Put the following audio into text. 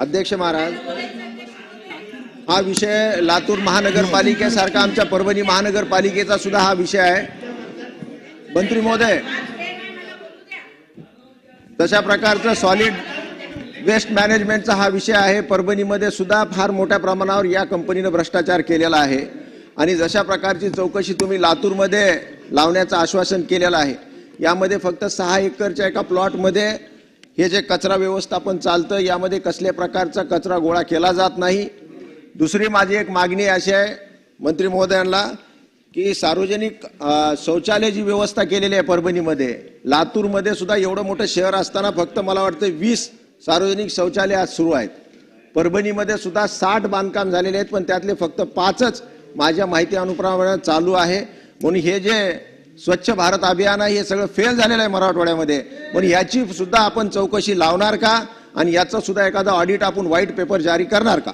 अध्यक्ष महाराज हा विषय लातूर महानगरपालिकेसारखा आमच्या परभणी महानगरपालिकेचा सुद्धा हा विषय आहे. मंत्री महोदय तशा प्रकारचं सॉलिड वेस्ट मॅनेजमेंटचा हा विषय आहे. परभणीमध्ये सुद्धा फार मोठ्या प्रमाणावर या कंपनीनं भ्रष्टाचार केलेला आहे. आणि जशा प्रकारची चौकशी तुम्ही लातूरमध्ये लावण्याचं आश्वासन केलेलं आहे यामध्ये फक्त सहा एकरच्या एका प्लॉटमध्ये हे जे कचरा व्यवस्थापन चालतं यामध्ये कसल्या प्रकारचा कचरा गोळा केला जात नाही. दुसरी माझी एक मागणी अशी आहे मंत्री महोदयांना की सार्वजनिक शौचालय जी व्यवस्था केलेली आहे परभणीमध्ये लातूरमध्ये सुद्धा एवढं मोठं शहर असताना फक्त मला वाटतं वीस सार्वजनिक शौचालय आज सुरू आहेत. परभणीमध्ये सुद्धा साठ बांधकाम झालेले आहेत पण त्यातले फक्त पाचच माझ्या माहिती अनुप्रमाणे चालू आहे. म्हणून हे जे स्वच्छ भारत अभियान हे सगळं फेल झालेलं आहे मराठवाड्यामध्ये. पण याची सुद्धा आपण चौकशी लावणार का? आणि याचं सुद्धा एखादा ऑडिट आपण व्हाईट पेपर जारी करणार का?